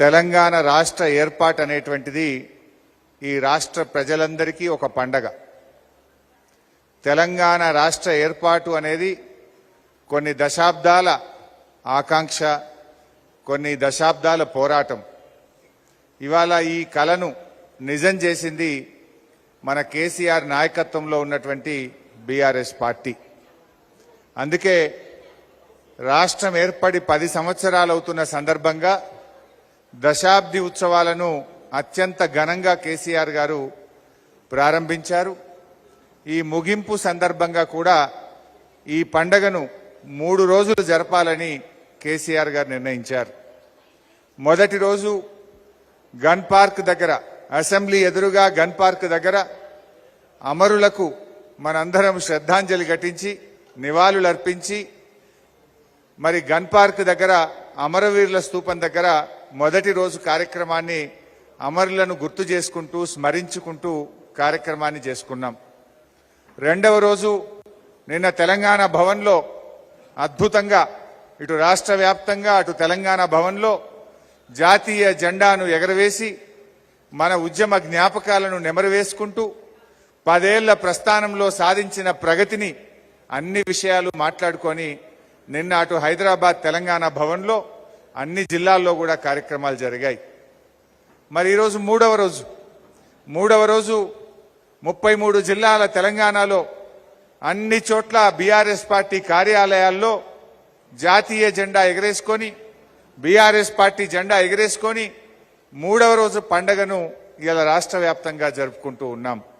తెలంగాణ రాష్ట్ర ఏర్పాటు అనేటువంటిది ఈ రాష్ట్ర ప్రజలందరికీ ఒక పండగ. తెలంగాణ రాష్ట్ర ఏర్పాటు అనేది కొన్ని దశాబ్దాల ఆకాంక్ష కొన్ని దశాబ్దాల పోరాటం. ఇవాళ ఈ కలను నిజం చేసింది మన కేసీఆర్ నాయకత్వంలో ఉన్నటువంటి బీఆర్ఎస్ పార్టీ. అందుకే రాష్ట్రం ఏర్పడి పది సంవత్సరాలు అవుతున్న సందర్భంగా దశాబ్ది ఉత్సవాలను అత్యంత ఘనంగా కేసీఆర్ గారు ప్రారంభించారు. ఈ ముగింపు సందర్భంగా కూడా ఈ పండగను మూడు రోజులు జరపాలని కేసీఆర్ గారు నిర్ణయించారు. మొదటి రోజు గన్ పార్క్ దగ్గర అసెంబ్లీ ఎదురుగా గన్ పార్క్ దగ్గర అమరులకు మనందరం శ్రద్ధాంజలి ఘటించి నివాళులర్పించి మరి గన్ పార్క్ దగ్గర అమరవీరుల స్థూపం దగ్గర మొదటి రోజు కార్యక్రమాన్ని అమరులను గుర్తు చేసుకుంటూ స్మరించుకుంటూ కార్యక్రమాన్ని చేసుకున్నాం. రెండవ రోజు నిన్న తెలంగాణ భవన్లో అద్భుతంగా ఇటు రాష్ట్ర వ్యాప్తంగా అటు తెలంగాణ భవన్లో జాతీయ జెండాను ఎగరవేసి మన ఉద్యమ జ్ఞాపకాలను నెమరవేసుకుంటూ పదేళ్ళ ప్రస్థానంలో సాధించిన ప్రగతిని అన్ని విషయాలు మాట్లాడుకొని నిన్న అటు హైదరాబాద్ తెలంగాణ భవన్లో అన్ని జిల్లాల్లో కూడా కార్యక్రమాలు జరిగాయి. మరి ఈరోజు మూడవ రోజు. మూడవ రోజు ముప్పై మూడు జిల్లాల తెలంగాణలో అన్ని చోట్ల బీఆర్ఎస్ పార్టీ కార్యాలయాల్లో జాతీయ జెండా ఎగరేసుకొని బీఆర్ఎస్ పార్టీ జెండా ఎగరేసుకొని మూడవ రోజు పండగను ఇలా రాష్ట్ర వ్యాప్తంగా జరుపుకుంటూ ఉన్నాం.